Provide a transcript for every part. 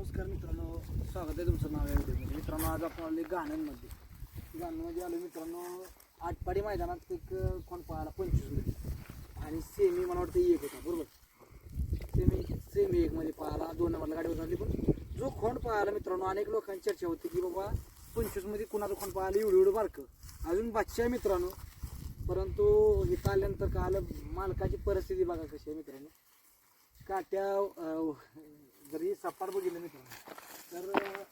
नमस्कार मित्रांनो स्वागत आहे तुमचं नाव या व्हिडिओमध्ये. मित्रांनो आज आपण आले गाण्यांमध्ये. गाण्यांमध्ये आलो मित्रांनो आटपाडी मैदानात एक कोण पाहायला पंचवीसमध्ये आणि सेमी मला वाटतं एक होता बरोबर? सेमी सेमी एकमध्ये पाहिला दोन नंबरला गाडी उतरली पण जो खोंड पाहायला मित्रांनो अनेक लोकांची चर्चा होती की बाबा पंचवीसमध्ये कुणाचं खोंड पाहायला एवढं एवढं बारकं. अजून बादशा आहे मित्रांनो. परंतु इथं आल्यानंतर का आलं मालकाची परिस्थिती बघा कशी आहे मित्रांनो. काट्या जरी सपाट बघितलं मित्रांनो तर अं,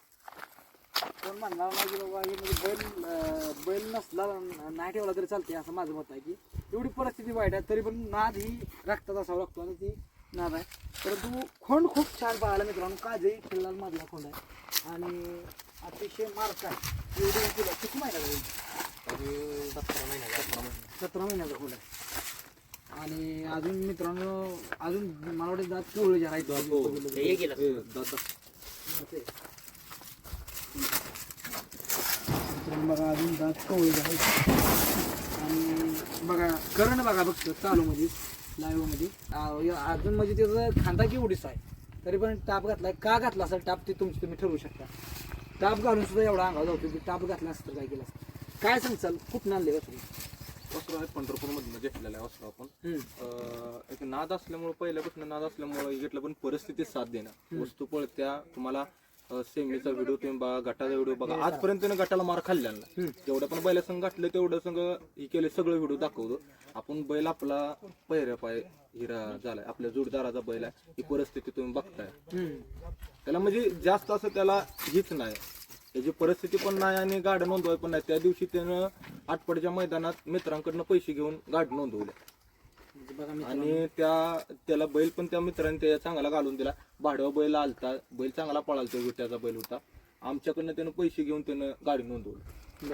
कोण म्हणणार नाही की बाबा हे म्हणजे बैल अं, बैल नसला नाही ठेवला तरी चालते असं माझं मत आहे की एवढी परिस्थिती वाईट आहे तरी पण नाद ही रक्तात असावं लागतो आणि ती नाद आहे. परंतु खोंड खूप छान पाहायला मित्रांनो काजही खिल्लाल मधला खोंड आहे. आणि अतिशय मार्क आहे. एवढी तुला किती महिन्याचा होईल सतरा महिन्याचा खोंड आहे. आणि अजून मित्रांनो अजून मला वाटतं दात केवढे जे आहेत. मित्रांनो बघा अजून दात कवळे जे आहेत. आणि बघा करण बघा फक्त चालू मध्ये लाईव्हमध्ये आ- य- अजून म्हणजे त्याचा खांदा केवढीच आहे? तरी पण टाप घातलाय. का घातला असेल टाप ते तुमची तुम्ही ठरवू शकता. टाप घालून सुद्धा एवढा अंगावर जातो की टाप घातला असतं तर काय केलं असतं. काय सांगचाल कुठं आणले वस्तू वस्त्र आहे पंढरपूर मधनं घेतलेलं आहे वस्त्र आपण. अं, एक नाद असल्यामुळे पहिल्यापासून नाद असल्यामुळे घेतलं पण परिस्थिती साथ देणार वस्तू पळत्या तुम्हाला अं, सेमीचा व्हिडिओ तुम्ही बघा गटाचा व्हिडिओ बघा. आजपर्यंत त्याने गटाला मार खाल्लेला नाही. जेवढ्या पण बैला संघ गाठले तेवढं संघ हे केले सगळं व्हिडिओ दाखवतो. आपण बैल आपला पहिऱ्या पाय हिरा झालाय. आपल्या जोडदाराचा बैल आहे. ही परिस्थिती तुम्ही बघताय. त्याला म्हणजे जास्त असं त्याला हीच नाही. त्याची परिस्थिती पण नाही आणि गाड्या नोंदवाय पण नाही. त्या दिवशी त्यानं आटपडच्या मैदानात मित्रांकडनं पैसे घेऊन गाडी नोंदवल्या. म्हणजे आणि त्या त्याला बैल पण त्या मित्रांनी त्या चांगला घालून दिला. भाडवा बैल आलता. बैल चांगला पळालता विट्याचा बैल होता. आमच्याकडनं त्यानं पैसे घेऊन त्यानं गाडी नोंदवली.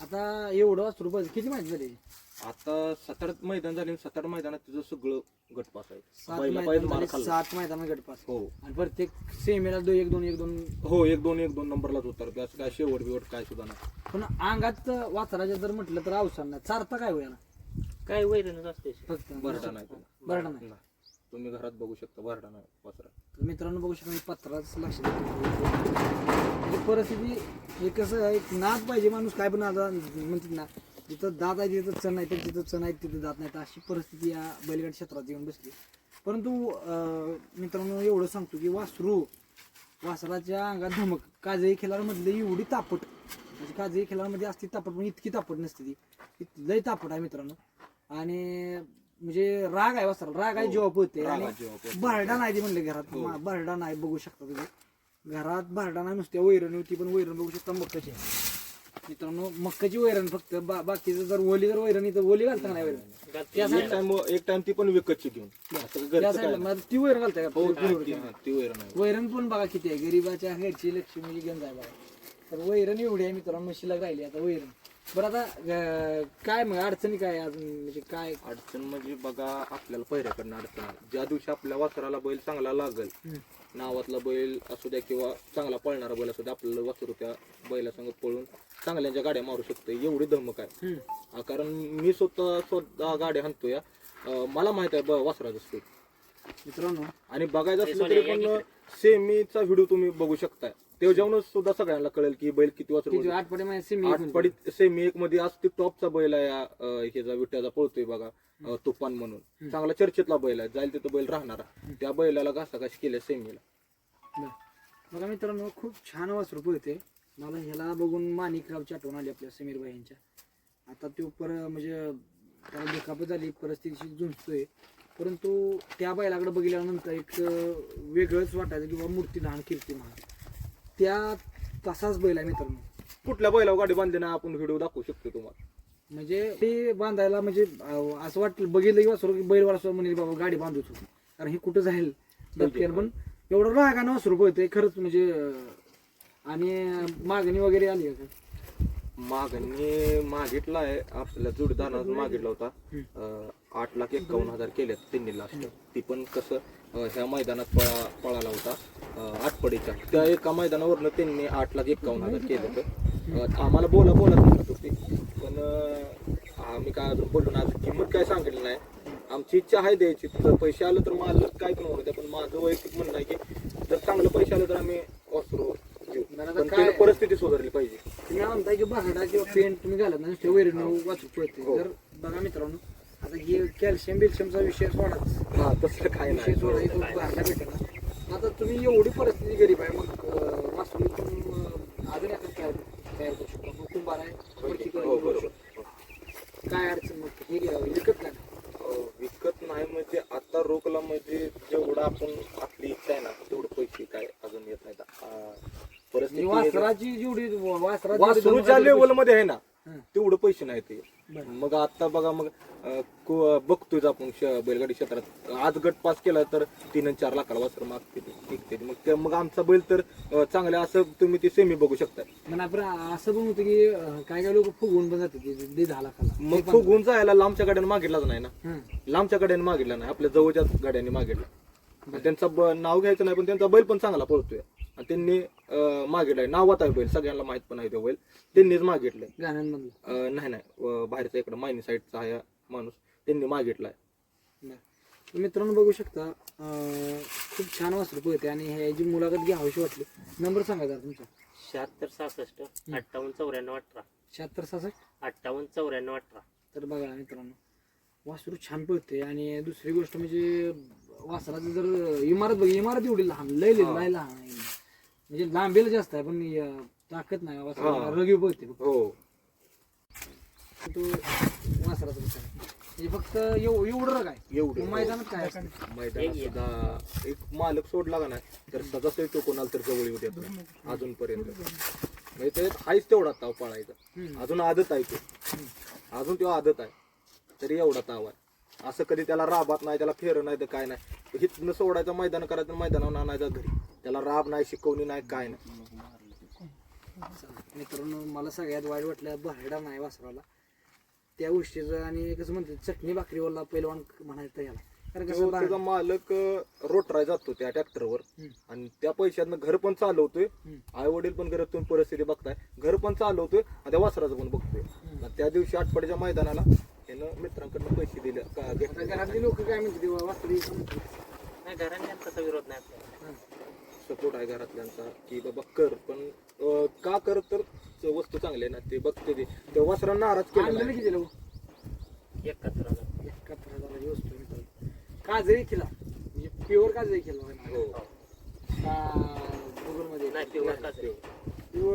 आता एवढं वासरू किती माहिती झाली? आता सात आठ मैदान झाले आणि सात आठ मैदानात तिचं सगळं गटपास आहे. सात मैदान पाहिजे मार झाले, खाल्ला. सात मैदान गटपास हो. आणि प्रत्येक सेमीला दो एक दोन एक दोन हो एक दोन एक दोन नंबरलाच उतरते असं काय शेवट बिवट काय सुद्धा नाही. पण अंगात वाचराच्या जर म्हटलं तर अवसान नाही. चारता काय होईल काय वैरणच असते फक्त. बरडा नाही. त्याला. बरडा नाही नाही. तुम्ही घरात बघू शकता भरडा नाही वासरा. तर मित्रांनो बघू शकता मी पत्राच लक्ष देतो म्हणजे परिस्थिती हे कसं आहे, एक नाद पाहिजे माणूस काय पण आता म्हणतात ना जिथं दात आहे तिथं चण नाही तर तिथं चण आहे तिथं दात नाही. तर अशी परिस्थिती या बैलगाडी क्षेत्रात येऊन बसली. परंतु मित्रांनो एवढं सांगतो की वासरू वासराच्या अंगात धमक. काजई खिलारमधली एवढी तापट. म्हणजे काजई खिलारमध्ये असती तापट पण इतकी तापट नसते ती. लय तापट आहे मित्रांनो. आणि म्हणजे राग आहे वासरा राग आहे जेव्हा पळते. आणि. भरडा नाही ती म्हणले घरात. भरडा नाही बघू शकता तुम्ही. घरात भरडा नाही नुसत्या वैरण होती पण वैरण बघू शकता मक्काची आहे. मित्रांनो मक्काची वैरण फक्त. बा- बाकीचं जर ओली जर वैरण तर ओली घालता का नाही वैरण? त्या एक साईडला. टाइम एक टाइम ती पण विकतची घेऊन. असं त्या घरचं काय? साईडला. मग ती वैरण घालता का? हो ती- वैरण आहे वैरण पण बघा किती आहे. गरीबाच्या घरची लक्ष्मी गंज आहे बघा. तर वैरण एवढी आहे मित्रांनो म्हशीला राहिली आता वैरण. बरं आता अं, काय मग अडचणी काय अजून? म्हणजे काय? अडचण म्हणजे बघा आपल्याला पहिऱ्याकडनं अडचण आली. ज्या दिवशी आपल्या वासराला बैल चांगला लागेल हम्म. नावातला बैल असू द्या किंवा चांगला पळणारा बैल असू द्या आपल्याला वासरू त्या बैलासंग पळून चांगल्याच्या गाड्या मारू शकतो एवढी धमक आहे. हा, कारण मी स्वतः स्वतः गाड्या हाणतो या अं, मला माहीत आहे ब- वासराचं स्पीड मित्रांनो आणि बघायचं असलं तरी पण सेमीचा व्हिडिओ तुम्ही बघू शकताय. त्याच्यावरूनच सुद्धा सगळ्यांना कळेल की बैल किती वासरू किती? माझ्या सिमी एक मध्ये आज ते टॉपचा बैल आहे अं, ह्याचा विट्याचा पळतोय बघा अं, तुफान म्हणून. चांगला चर्चेतला बैल आहे. जाईल तिथं बैल राहणार. त्या बैलाला घासाघास केल्या सेमीला. बघा मित्रांनो खूप छान वासरू पळते. मला ह्याला बघून माणिकरावची आठवण आली आपल्या समीर भाई यांच्या आता तो पर म्हणजे त्याला दुखापत झाली परिस्थितीशी झुंजतोय. परंतु त्या बैलाकडे बघितल्यानंतर एक वेगळंच वाटायचं किंवा मूर्ती लहान कीर्ती महान त्या तसाच बैल आहे मित्रांनो. कुठल्या बैलावर गाडी बांधली ना आपण व्हिडिओ दाखवू शकतो तुम्हाला. म्हणजे ते बांधायला म्हणजे अं, असं वाटलं बघितलं की वासरू की बैल वासरू म्हणजे बाबा गाडी बांधूच होती. कारण हे कुठं जाईल? पण एवढं रागानं वासरू पळते खरंच म्हणजे अं, आणि मागणी वगैरे आली का? मागणी मागितला आहे. आपल्याला जोडदारानं मागितला होता. अं, आठ लाख एकावन्न हजार केल्यात त्यांनी लास्ट ती पण कसं अं, ह्या मैदानात पळा पळाला होता. अं, आठपडीच्या. त्या एका मैदानावरनं त्यांनी आठ लाख एकावन्न हजार केलं होतं. आम्हाला बोला बोला म्हणत होते पण अं, आम्ही काय अजून बोललो ना अजून किंमत काय सांगितली नाही. आमची इच्छा आहे द्यायची. जर पैसे आलं तर मालक काय पण होऊ द्या. पण माझं वैयक्तिक म्हणणं आहे की जर चांगलं पैसे आलं तर आम्ही वासरू. बरं, आता पण काय- परिस्थिती सुधारली पाहिजे. तुम्ही म्हणताय की बहाडा किंवा पेंट तुम्ही घालत नाही नुसते वैरण वाचू पळते. हो. तर बघा मित्रांनो आता हे कॅल्शियम बिल्शियमचा विषय सोडाच हा तसं काय विषय नाही. सोडा इथं बहाडा भेटेल आता तुम्ही एवढी परिस्थिती गरीब आहे मग अं, वासरू पण अं, अजून एखादं तयार तयार करू शकतो. मग कुंभार आहे वरती हो शकतो. बरोबर. काय अडचण मग हे घ्या विकत काय अं, विकत नाही म्हणजे आता रोकला म्हणजे जेवढं आपण आपली इच्छा आहे ना तेवढं पैसे काय अजून येत नाही परिस्थिती वासराची जेवढी वासराची वासरू ज्या लेवलमध्ये आहे ना. तेवढं पैसे नाही ते. मग आता बघा मग अं, को- बघतोय आपण श- बैलगाडी क्षेत्रात आज गट पास केला तर तीन आणि चार लाखाला वासर मागते ते, निघते ते. मग ते मग आमचा बैल तर अं, चांगला असं तुम्ही ते सेमी बघू शकता पण आपण असं पण होतं की अं, काय काय लोक फुगवून पण जातात दहा लाखाला मग फुगून जायला लांबच्या गाड्याने मागितलाच नाही ना हं. लांबच्या गाड्याने मागितला नाही आपल्या जवळच्याच गाड्यांनी मागितला त्यांचा ब- नाव घ्यायचं नाही पण त्यांचा बैल पण चांगला पळतोय. आणि त्यांनी अं, मागितलाय. नावात आहे बैल सगळ्यांना माहीत पण आहे तो बैल. त्यांनीच मागितलंय. गाण्यांमधलं. अं, नाही नाही. अं, बाहेरचा इकडं मायनी साईडचा आहे माणूस त्यांनी मागितलाय. बरं. मित्रांनो बघू शकता अं, खूप छान वासरू पळते आणि ह्याची मुलाखत घ्यावीशी वाटली नंबर सांगा जरा तुमचा. शहात्तर सहासष्ट अठ्ठावन्न चौऱ्याण्णव अठरा. शहात्तर सहासष्ट? अठ्ठावन्न चौऱ्याण्णव अठरा. तर बघा मित्रांनो वासरू छान पळते आणि दुसरी गोष्ट म्हणजे वासराचं जर इमारत बघ इमारत एवढी लहान लय लय लय लहान आहे. म्हणजे लांबीला जास्त आहे पण अं, ताकद नाही वासरा. रगीव पळते फक्त. हो. तो वासराचं आहे म्हणजे फक्त एव- एवढं रग आहे. एवढं. मग मैदानात काय असतं? मैदानात सुद्धा एक मालक सोडला का नाही तर सदासही तो कोणाला तर जवळ येऊ देत नाही अजूनपर्यंत. म्हणजे ते हायच तेवढा ताव पाळायचा. हम्म. अजून आदत आहे तो. अजून तो आदत आहे. तरी एवढा ताव आहे. असं कधी त्याला राबात नाही त्याला फेर नाही तर काय नाही. हिथनं सोडायचं मैदान करायचं मैदानावर आणायचं घरी. त्याला राब नाही शिकवणी नाही काय नाही. मित्रांनो मला सगळ्यात वाईट वाटलं बहाडा नाही वासराला. त्या गोष्टीचं आणि कसं म्हणते चटणी भाकरीवरला पहिलवान म्हणायचं याला. कारण कसं तो बहाडा- त्याचा मालक रोटराय जातो त्या ट्रॅक्टरवर. हम्म. आणि त्या पैशातनं घर पण चालवतोय. हम्म. आई वडील पण घरात तुम्ही परिस्थिती बघताय. घर पण चालवतोय आणि त्या वासराचं पण बघतोय. आणि त्या दिवशी आठवड्याच्या मैदानाला त्यानं मित्रांकडनं पैसे दिले. का आता घरातली लोक काय म्हणते वासरी नाही घरांनी तसा विरोध नाही आपल्याला सपोर्ट आहे घरातल्यांचा की बाबा कर पण अं, का कर तर वस्तू चांगली आहे ना ते बघते ते. त्या वासरांना नाराज केलं आणलेलं नाही. किती दिलं एकाहत्तर हजार. एकाहत्तर हजाराची वस्तू मित्रांनो. काजळी किला म्हणजे प्युअर काजळी किला हो. गुगलमध्ये नाही प्युअर काच आहे.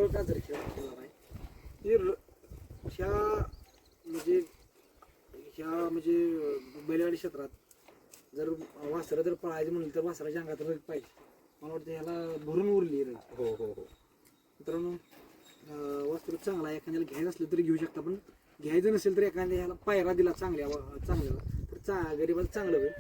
काजळी हे र- ह्या म्हणजे ह्या म्हणजे बैलगाडी क्षेत्रात जर वासरं जर पळायचं म्हणलं तर वासराच्या अंगात रग पाहिजे मला वाटतं ह्याला भरून उरली रग हो हो हो. मित्रांनो अं, वस्त्र चांगला आहे. एखाद्याला घ्यायचं असलं तरी घेऊ शकता पण घ्यायचं नसेल तर एखाद्या ह्याला पायरा दिला चांगल्या वा- चांगल्याला तर चा गरीबाला चांगलं होईल.